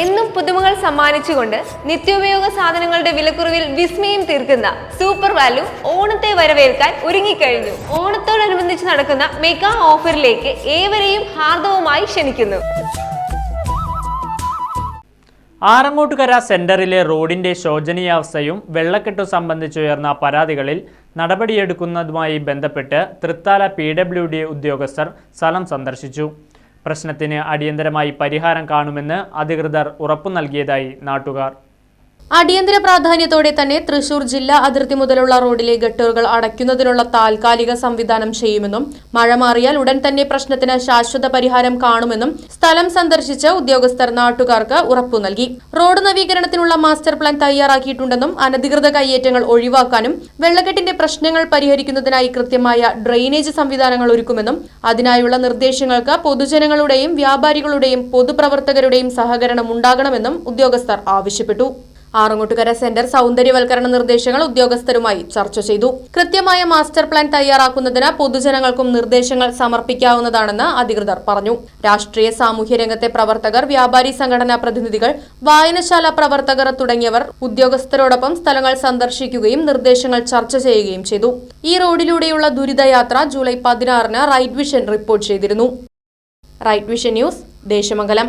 എന്നും പുതുമകൾ സമ്മാനിച്ചുകൊണ്ട് നിത്യോപയോഗ സാധനങ്ങളുടെ വിലക്കുറവിൽ വിസ്മയം തീർക്കുന്ന സൂപ്പർ വാല്യൂ ഓണത്തെ വരവേൽക്കാൻ ഒരുങ്ങിക്കഴിഞ്ഞു. ഓണത്തോടനുബന്ധിച്ച് നടക്കുന്ന മെഗാ ഓഫറിലേക്ക് ഏവരെയും ഹാർദവുമായി ക്ഷണിക്കുന്നു. ആറങ്ങോട്ടുകര സെന്ററിലെ റോഡിന്റെ ശോചനീയാവസ്ഥയും വെള്ളക്കെട്ടും സംബന്ധിച്ചുയർന്ന പരാതികളിൽ നടപടിയെടുക്കുന്നതുമായി ബന്ധപ്പെട്ട് തൃത്താല പി ഡബ്ല്യു ഡി ഉദ്യോഗസ്ഥർ സ്ഥലം സന്ദർശിച്ചു. പ്രശ്നത്തിന് അടിയന്തരമായി പരിഹാരം കാണുമെന്ന് അധികൃതർ ഉറപ്പു നൽകിയതായി നാട്ടുകാർ അടിയന്തര പ്രാധാന്യത്തോടെ തന്നെ തൃശൂർ ജില്ലാ അതിർത്തി മുതലുള്ള റോഡിലെ ഗട്ടറുകൾ അടയ്ക്കുന്നതിനുള്ള താൽക്കാലിക സംവിധാനം ചെയ്യുമെന്നും മഴ മാറിയാൽ ഉടൻ തന്നെ പ്രശ്നത്തിന് ശാശ്വത പരിഹാരം കാണുമെന്നും സ്ഥലം സന്ദർശിച്ച ഉദ്യോഗസ്ഥർ നാട്ടുകാർക്ക് ഉറപ്പു നൽകി. റോഡ് നവീകരണത്തിനുള്ള മാസ്റ്റർ പ്ലാൻ തയ്യാറാക്കിയിട്ടുണ്ടെന്നും അനധികൃത കയ്യേറ്റങ്ങൾ ഒഴിവാക്കാനും വെള്ളക്കെട്ടിന്റെ പ്രശ്നങ്ങൾ പരിഹരിക്കുന്നതിനായി കൃത്യമായ ഡ്രെയിനേജ് സംവിധാനങ്ങൾ ഒരുക്കുമെന്നും അതിനായുള്ള നിർദ്ദേശങ്ങൾക്ക് പൊതുജനങ്ങളുടെയും വ്യാപാരികളുടെയും പൊതുപ്രവർത്തകരുടെയും സഹകരണം ഉണ്ടാകണമെന്നും ഉദ്യോഗസ്ഥർ ആവശ്യപ്പെട്ടു. ആറങ്ങോട്ടുകര സെന്റർ സൗന്ദര്യവൽക്കരണ നിർദ്ദേശങ്ങൾ ഉദ്യോഗസ്ഥരുമായി ചർച്ച ചെയ്തു. കൃത്യമായ മാസ്റ്റർ പ്ലാൻ തയ്യാറാക്കുന്നതിന് പൊതുജനങ്ങൾക്കും നിർദ്ദേശങ്ങൾ സമർപ്പിക്കാവുന്നതാണെന്ന് അധികൃതർ പറഞ്ഞു. രാഷ്ട്രീയ സാമൂഹ്യ രംഗത്തെ പ്രവർത്തകർ വ്യാപാരി സംഘടനാ പ്രതിനിധികൾ വായനശാല പ്രവർത്തകർ തുടങ്ങിയവർ ഉദ്യോഗസ്ഥരോടൊപ്പം സ്ഥലങ്ങൾ സന്ദർശിക്കുകയും നിർദ്ദേശങ്ങൾ ചർച്ച ചെയ്യുകയും ചെയ്തു. ഈ റോഡിലൂടെയുള്ള ദുരിതയാത്ര ജൂലൈ പതിനാറിന് റൈറ്റ് വിഷൻ റിപ്പോർട്ട് ചെയ്തിരുന്നു. Right Vision news Desamangalam.